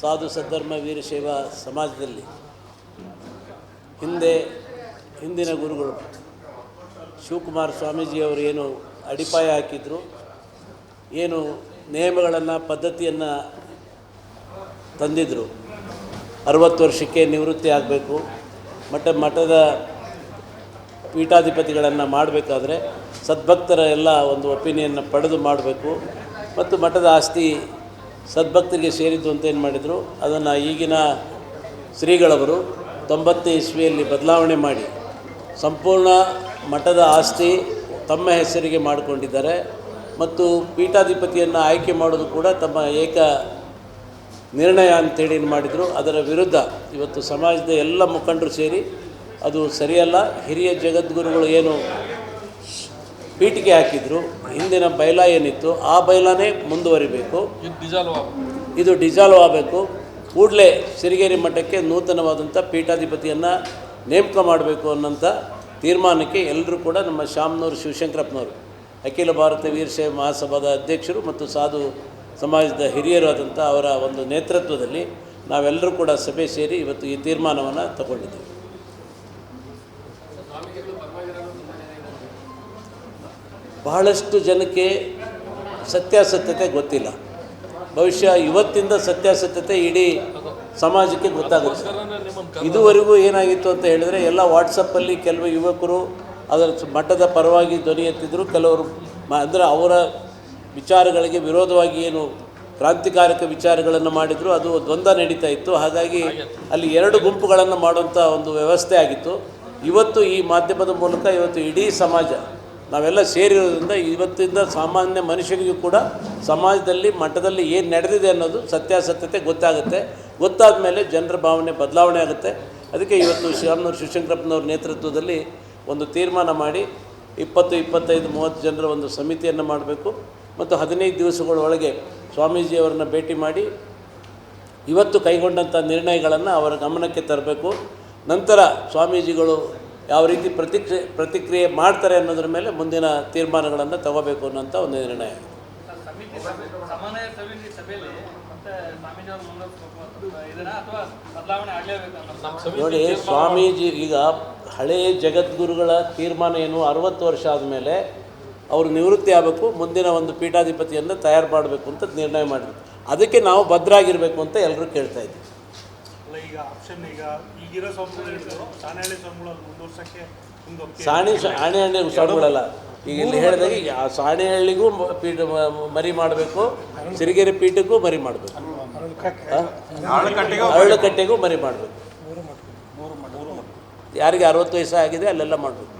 ಸಾಧು ಸದ್ಧರ್ಮ ವೀರಶೈವ ಸಮಾಜದಲ್ಲಿ ಹಿಂದೆ ಹಿಂದಿನ ಗುರುಗಳು ಶಿವಕುಮಾರ ಸ್ವಾಮೀಜಿಯವರು ಏನು ಅಡಿಪಾಯ ಹಾಕಿದ್ರು, ಏನು ನಿಯಮಗಳನ್ನು, ಪದ್ಧತಿಯನ್ನು ತಂದಿದ್ದರು ಅರವತ್ತು ವರ್ಷಕ್ಕೆ ನಿವೃತ್ತಿ ಆಗಬೇಕು. ಮಠ, ಮಠದ ಪೀಠಾಧಿಪತಿಗಳನ್ನು ಮಾಡಬೇಕಾದ್ರೆ ಸದ್ಭಕ್ತರ ಎಲ್ಲ ಒಂದು ಒಪಿನಿಯನ್ನ ಪಡೆದು ಮಾಡಬೇಕು. ಮತ್ತು ಮಠದ ಆಸ್ತಿ ಸದ್ಭಕ್ತರಿಗೆ ಸೇರಿದ್ದು ಅಂತ ಏನು ಮಾಡಿದರು, ಅದನ್ನು ಈಗಿನ ಶ್ರೀಗಳವರು ತೊಂಬತ್ತನೇ ಇಸ್ವಿಯಲ್ಲಿ ಬದಲಾವಣೆ ಮಾಡಿ ಸಂಪೂರ್ಣ ಮಠದ ಆಸ್ತಿ ತಮ್ಮ ಹೆಸರಿಗೆ ಮಾಡಿಕೊಂಡಿದ್ದಾರೆ ಮತ್ತು ಪೀಠಾಧಿಪತಿಯನ್ನು ಆಯ್ಕೆ ಮಾಡೋದು ಕೂಡ ತಮ್ಮ ಏಕ ನಿರ್ಣಯ ಅಂತೇಳಿ ಏನು ಮಾಡಿದರು, ಅದರ ವಿರುದ್ಧ ಇವತ್ತು ಸಮಾಜದ ಎಲ್ಲ ಮುಖಂಡರು ಸೇರಿ ಅದು ಸರಿಯಲ್ಲ. ಹಿರಿಯ ಜಗದ್ಗುರುಗಳು ಏನು ಪೀಠಿಗೆ ಹಾಕಿದ್ರು ಹಿಂದಿನ ಬೈಲ ಏನಿತ್ತು ಆ ಬೈಲನೇ ಮುಂದುವರಿಬೇಕು. ಇದು ಡಿಸಾಲ್ವ್ ಇದು ಡಿಸಾಲ್ವ್ ಆಗಬೇಕು. ಕೂಡಲೇ ಸಿರಿಗೇರಿ ಮಠಕ್ಕೆ ನೂತನವಾದಂಥ ಪೀಠಾಧಿಪತಿಯನ್ನು ನೇಮಕ ಮಾಡಬೇಕು ಅನ್ನೋಂಥ ತೀರ್ಮಾನಕ್ಕೆ ಎಲ್ಲರೂ ಕೂಡ ನಮ್ಮ ಶ್ಯಾಮ್ನವರು ಶಿವಶಂಕರಪ್ಪನವರು ಅಖಿಲ ಭಾರತ ವೀರಶೈವ ಮಹಾಸಭಾದ ಅಧ್ಯಕ್ಷರು ಮತ್ತು ಸಾಧು ಸಮಾಜದ ಹಿರಿಯರಾದಂಥ ಅವರ ಒಂದು ನೇತೃತ್ವದಲ್ಲಿ ನಾವೆಲ್ಲರೂ ಕೂಡ ಸಭೆ ಸೇರಿ ಇವತ್ತು ಈ ತೀರ್ಮಾನವನ್ನು ತಗೊಂಡಿದ್ದೀವಿ. ಬಹಳಷ್ಟು ಜನಕ್ಕೆ ಸತ್ಯಾಸತ್ಯತೆ ಗೊತ್ತಿಲ್ಲ. ಬಹುಶಃ ಇವತ್ತಿಂದ ಸತ್ಯಾಸತ್ಯತೆ ಇಡೀ ಸಮಾಜಕ್ಕೆ ಗೊತ್ತಾಗುತ್ತೆ. ಇದುವರೆಗೂ ಏನಾಗಿತ್ತು ಅಂತ ಹೇಳಿದರೆ ಎಲ್ಲ ವಾಟ್ಸಪ್ಪಲ್ಲಿ ಕೆಲವು ಯುವಕರು ಅದರ ಮಠದ ಪರವಾಗಿ ಧ್ವನಿ ಎತ್ತಿದ್ರು. ಕೆಲವರು ಅಂದರೆ ಅವರ ವಿಚಾರಗಳಿಗೆ ವಿರೋಧವಾಗಿ ಏನು ಕ್ರಾಂತಿಕಾರಕ ವಿಚಾರಗಳನ್ನು ಮಾಡಿದರು. ಅದು ದ್ವಂದ್ವ ನಡೀತಾ ಇತ್ತು. ಹಾಗಾಗಿ ಅಲ್ಲಿ ಎರಡು ಗುಂಪುಗಳನ್ನು ಮಾಡುವಂಥ ಒಂದು ವ್ಯವಸ್ಥೆ ಆಗಿತ್ತು. ಇವತ್ತು ಈ ಮಾಧ್ಯಮದ ಮೂಲಕ ಇವತ್ತು ಇಡೀ ಸಮಾಜ ನಾವೆಲ್ಲ ಸೇರಿರೋದ್ರಿಂದ ಇವತ್ತಿಂದ ಸಾಮಾನ್ಯ ಮನುಷ್ಯನಿಗೂ ಕೂಡ ಸಮಾಜದಲ್ಲಿ ಮಠದಲ್ಲಿ ಏನು ನಡೆದಿದೆ ಅನ್ನೋದು ಸತ್ಯಾಸತ್ಯತೆ ಗೊತ್ತಾಗುತ್ತೆ. ಗೊತ್ತಾದ ಮೇಲೆ ಜನರ ಭಾವನೆ ಬದಲಾವಣೆ ಆಗುತ್ತೆ. ಅದಕ್ಕೆ ಇವತ್ತು ಶ್ರೀರಾಮ್ನವ್ರ ಶಿವಶಂಕರಪ್ಪನವ್ರ ನೇತೃತ್ವದಲ್ಲಿ ಒಂದು ತೀರ್ಮಾನ ಮಾಡಿ ಇಪ್ಪತ್ತು, ಇಪ್ಪತ್ತೈದು, ಮೂವತ್ತು ಜನರ ಒಂದು ಸಮಿತಿಯನ್ನು ಮಾಡಬೇಕು. ಮತ್ತು ಹದಿನೈದು ದಿವಸಗಳೊಳಗೆ ಸ್ವಾಮೀಜಿಯವರನ್ನ ಭೇಟಿ ಮಾಡಿ ಇವತ್ತು ಕೈಗೊಂಡಂಥ ನಿರ್ಣಯಗಳನ್ನು ಅವರ ಗಮನಕ್ಕೆ ತರಬೇಕು. ನಂತರ ಸ್ವಾಮೀಜಿಗಳು ಯಾವ ರೀತಿ ಪ್ರತಿಕ್ರಿಯೆ ಪ್ರತಿಕ್ರಿಯೆ ಮಾಡ್ತಾರೆ ಅನ್ನೋದ್ರ ಮೇಲೆ ಮುಂದಿನ ತೀರ್ಮಾನಗಳನ್ನು ತಗೋಬೇಕು ಅನ್ನೋಂಥ ಒಂದು ನಿರ್ಣಯ. ನೋಡಿ ಸ್ವಾಮೀಜಿ ಈಗ ಹಳೆಯ ಜಗದ್ಗುರುಗಳ ತೀರ್ಮಾನ ಏನು ಅರವತ್ತು ವರ್ಷ ಆದಮೇಲೆ ಅವರು ನಿವೃತ್ತಿ ಆಗಬೇಕು ಮುಂದಿನ ಒಂದು ಪೀಠಾಧಿಪತಿಯನ್ನು ತಯಾರು ಮಾಡಬೇಕು ಅಂತ ನಿರ್ಣಯ ಮಾಡಿದ್ವಿ ಅದಕ್ಕೆ ನಾವು ಭದ್ರಾಗಿರಬೇಕು ಅಂತ ಎಲ್ಲರೂ ಕೇಳ್ತಾ ಇದ್ದೀವಿ. ಅಲ್ಲ ಈಗ ಆಪ್ಷನ್ ಈಗ ಈಗಿರೋ ಸ್ವಾಮಿಗಳು ಸಾಣೆ ಹಳ್ಳಿ ಸ್ವಾಮಿಗಳು ಮುಂದುವರ್ಸಕ್ಕೆ ಸಾಣಿ ಆಣೆ ಹಣ್ಣೆ ಸ್ವಾಮಿಗಳಲ್ಲ ಈಗ ಇಲ್ಲಿ ಹೇಳಿದಾಗ ಆ ಸಾಣೆಹಳ್ಳಿಗೂ ಪೀಠ ಮರಿ ಮಾಡಬೇಕು. ಸಿರಿಗೆರೆ ಪೀಠಕ್ಕೂ ಮರಿ ಮಾಡಬೇಕು. ಅರಳುಕಟ್ಟೆಗೂ ಮರಿ ಮಾಡಬೇಕು. ಯಾರಿಗೆ ಅರವತ್ತು ವಯಸ್ಸು ಆಗಿದೆ ಅಲ್ಲೆಲ್ಲ ಮಾಡಬೇಕು.